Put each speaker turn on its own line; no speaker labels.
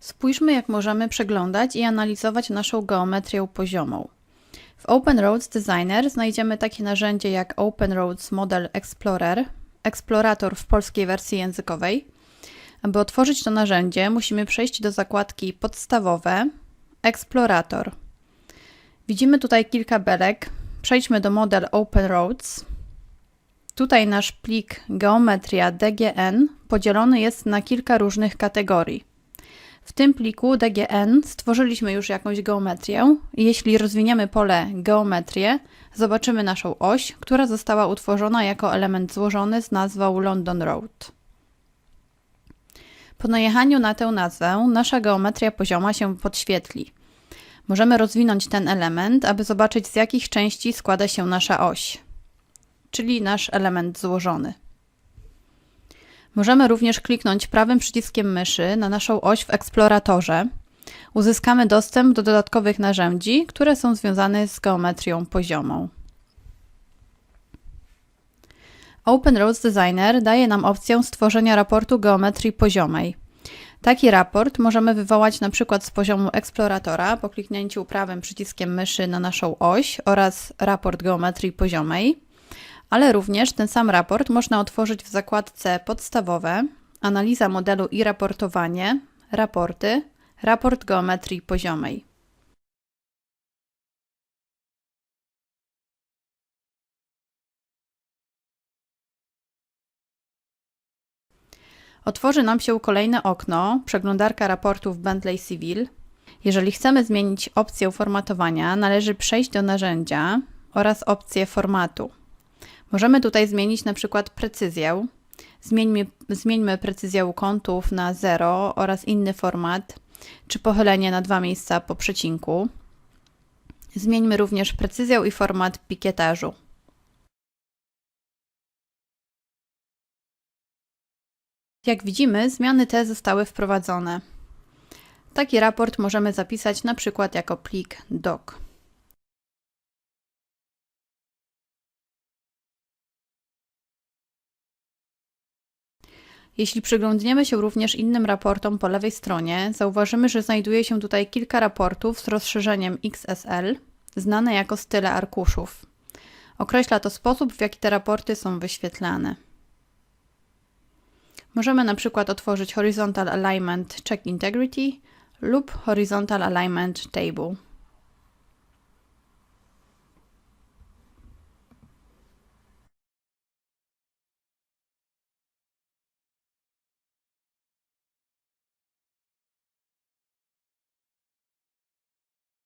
Spójrzmy, jak możemy przeglądać i analizować naszą geometrię poziomą. W Open Roads Designer znajdziemy takie narzędzie jak Open Roads Model Explorer, eksplorator w polskiej wersji językowej. Aby otworzyć to narzędzie, musimy przejść do zakładki Podstawowe, Eksplorator. Widzimy tutaj kilka belek. Przejdźmy do Model Open Roads. Tutaj nasz plik geometria DGN podzielony jest na kilka różnych kategorii. W tym pliku DGN stworzyliśmy już jakąś geometrię jeśli rozwiniemy pole geometrię, zobaczymy naszą oś, która została utworzona jako element złożony z nazwą London Road. Po najechaniu na tę nazwę nasza geometria pozioma się podświetli. Możemy rozwinąć ten element, aby zobaczyć z jakich części składa się nasza oś, czyli nasz element złożony. Możemy również kliknąć prawym przyciskiem myszy na naszą oś w eksploratorze. Uzyskamy dostęp do dodatkowych narzędzi, które są związane z geometrią poziomą. Open Roads Designer daje nam opcję stworzenia raportu geometrii poziomej. Taki raport możemy wywołać na przykład z poziomu eksploratora po kliknięciu prawym przyciskiem myszy na naszą oś oraz raport geometrii poziomej, ale również ten sam raport można otworzyć w zakładce podstawowe, analiza modelu i raportowanie, raporty, raport geometrii poziomej. Otworzy nam się kolejne okno, przeglądarka raportów Bentley Civil. Jeżeli chcemy zmienić opcję formatowania, należy przejść do narzędzia oraz opcję formatu. Możemy tutaj zmienić na przykład precyzję. Zmieńmy, zmieńmy precyzję kątów na 0 oraz inny format, czy pochylenie na dwa miejsca po przecinku. Zmieńmy również precyzję i format pikietażu. Jak widzimy, zmiany te zostały wprowadzone. Taki raport możemy zapisać na przykład jako plik doc. Jeśli przyglądniemy się również innym raportom po lewej stronie, zauważymy, że znajduje się tutaj kilka raportów z rozszerzeniem XSL, znane jako style arkuszów. Określa to sposób, w jaki te raporty są wyświetlane. Możemy na przykład otworzyć Horizontal Alignment Check Integrity lub Horizontal Alignment Table.